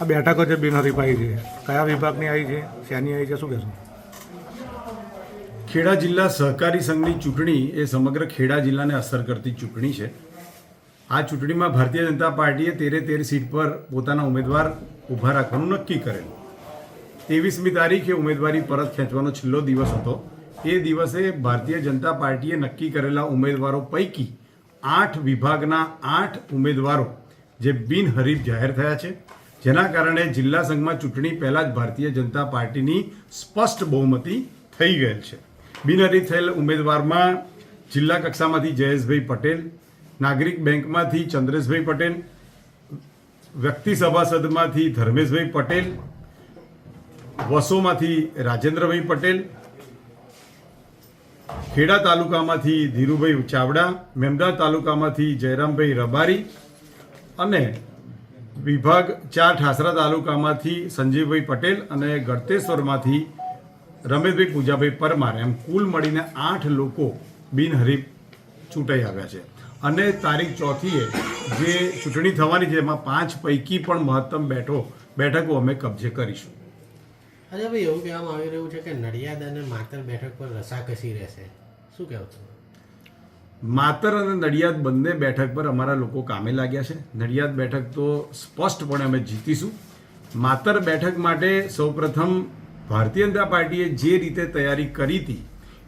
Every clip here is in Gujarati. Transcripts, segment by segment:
આ બેઠકો જે બિનહરીફાઈ છે. કયા વિભાગની આવી છે? શેની આવી છે? શું કહેશો? ખેડા જિલ્લા સહકારી સંઘની ચૂંટણી એ સમગ્ર ખેડા જિલ્લાને અસર કરતી ચૂંટણી છે. આ ચૂંટણીમાં ભારતીય જનતા પાર્ટીએ તેરે તેર સીટ પર પોતાના ઉમેદવાર ઊભા રાખવાનું નક્કી કરેલું. ત્રેવીસમી તારીખે ઉમેદવારી પરત ખેંચવાનો છેલ્લો દિવસ હતો. એ દિવસે ભારતીય જનતા પાર્ટીએ નક્કી કરેલા ઉમેદવારો પૈકી આઠ વિભાગના આઠ ઉમેદવારો જે બિનહરીફ જાહેર થયા છે. જેના કારણે જિલ્લા સંઘમાં ચૂંટણી પહેલાં જ ભારતીય જનતા પાર્ટીની સ્પષ્ટ બહુમતી થઈ ગયેલ છે. બિનહરી થયેલ ઉમેદવારમાં જિલ્લા કક્ષામાંથી જયેશભાઈ પટેલ, નાગરિક બેંકમાંથી ચંદ્રેશભાઈ પટેલ, વ્યક્તિ સભાસદમાંથી ધર્મેશભાઈ પટેલ, વસોમાંથી રાજેન્દ્રભાઈ પટેલ, ખેડા તાલુકામાંથી ધીરુભાઈ ચાવડા, મેમદા તાલુકામાંથી જયરામભાઈ રબારી અને વિભાગ ચાર ઠાસરા તાલુકામાંથી સંજીવભાઈ પટેલ અને ગળતેશ્વરમાંથી રમેશભાઈ પૂજાભાઈ પરમાર એમ કુલ મળીને આઠ લોકો બિનહરીફ ચૂંટાઈ આવ્યા છે. અને તારીખ ચોથીએ જે ચૂંટણી થવાની છે, એમાં પાંચ પૈકી પણ મહત્તમ બેઠો, બેઠકો અમે કબજે કરીશું. અરે ભાઈ, એવું કહેવામાં આવી રહ્યું છે કે નડિયાદ અને માતર બેઠક પર રસાકસી રહેશે. શું કહેવું માતર અને નડિયાદ બંને બેઠક પર અમારા લોકો કામે લાગ્યા છે. નડિયાદ બેઠક તો સ્પષ્ટપણે અમે જીતીશું. માતર બેઠક માટે સૌપ્રથમ ભારતીય જનતા પાર્ટીએ જે રીતે તૈયારી કરી હતી,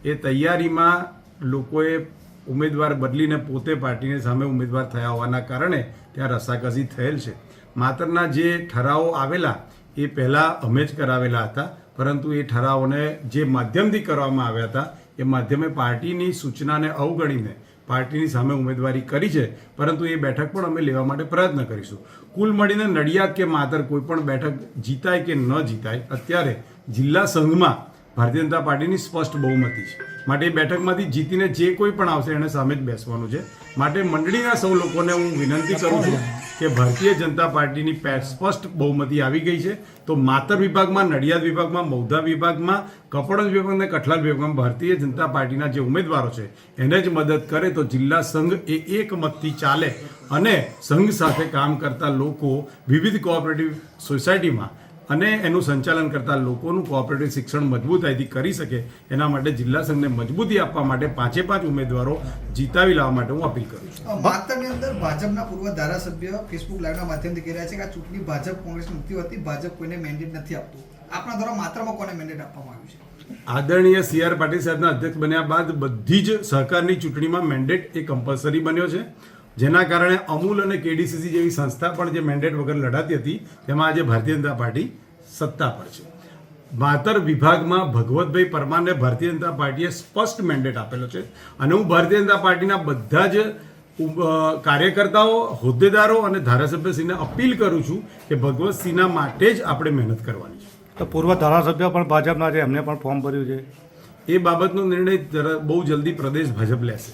એ તૈયારીમાં લોકોએ ઉમેદવાર બદલીને પોતે પાર્ટીની સામે ઉમેદવાર થયા હોવાના કારણે ત્યાં રસાકસી થયેલ છે. માતરના જે ઠરાવો આવેલા, એ પહેલાં અમે જ કરાવેલા હતા. પરંતુ એ ઠરાવોને જે માધ્યમથી કરવામાં આવ્યા હતા એ માધ્યમે પાર્ટીની સૂચનાને અવગણીને પાર્ટીની સામે ઉમેદવારી કરી છે, પરંતુ એ બેઠક પણ અમે લેવા માટે પ્રયત્ન કરીશું. કુલ મળીને નડિયાદ કે માતર કોઈ પણ બેઠક જીતાય કે ન જીતાય, અત્યારે જિલ્લા સંઘમાં ભારતીય જનતા પાર્ટીની સ્પષ્ટ બહુમતી છે. માટે એ બેઠકમાંથી જીતીને જે કોઈ પણ આવશે એને સામે જ બેસવાનું છે. માટે મંડળીના સૌ લોકોને હું વિનંતી કરું છું કે ભારતીય જનતા પાર્ટીની સ્પષ્ટ બહુમતી આવી ગઈ છે. તો માતર વિભાગમાં, નડિયાદ વિભાગમાં મૌધા વિભાગમાં કપડવંજ વિભાગ અને કઠલાલ વિભાગમાં ભારતીય જનતા પાર્ટીના જે ઉમેદવારો છે, એને જ મદદ કરે તો જિલ્લા સંઘ એ એક મતથી ચાલે. અને સંઘ સાથે કામ કરતા લોકો વિવિધ કોઓપરેટિવ સોસાયટીમાં અને એનું સંચાલન કરતા લોકોનું કોઓપરેટિવ શિક્ષણ મજબૂતાઈથી કરી શકે એના માટે જિલ્લા સંઘને મજબૂતી આપવા માટે પાંચે પાંચ ઉમેદવારો જીતાવી લાવવા માટે હું અપીલ કરું છું. માતરની અંદર ભાજપના પૂર્વ ધારાસભ્ય ફેસબુક લાઈવના માધ્યમથી કહી રહ્યા છે કે આ ચૂંટણી ભાજપ કોંગ્રેસ નથી હોતી ભાજપ કોઈને મેન્ડેટ નથી આપતું. આપણા દ્વારા માત્રમાં કોને મેન્ડેટ આપવામાં આવ્યું છે? આદરણીય સી આર પાટીલ સાહેબના અધ્યક્ષ બન્યા બાદ બધી જ સહકારની ચૂંટણીમાં મેન્ડેટ એ કમ્પલસરી બન્યો છે. જેના કારણે અમૂલ અને કેડીસીસી જેવી સંસ્થા પણ જે મેન્ડેટ વગર લડાતી હતી તેમાં આજે ભારતીય જનતા પાર્ટી સત્તા પર છે. માતર વિભાગમાં ભગવતભાઈ પરમારને ભારતીય જનતા પાર્ટીએ સ્પષ્ટ મેન્ડેટ આપેલો છે. અને હું ભારતીય જનતા પાર્ટીના બધા જ કાર્યકર્તાઓ હોદ્દેદારો અને ધારાસભ્યશ્રીને અપીલ કરું છું કે ભગવતસિંહના માટે જ આપણે મહેનત કરવાની છે. તો પૂર્વ ધારાસભ્ય પણ ભાજપના છે એમને પણ ફોર્મ ભર્યું છે. એ બાબતનો નિર્ણય જરા બહુ જલ્દી પ્રદેશ ભાજપ લેશે.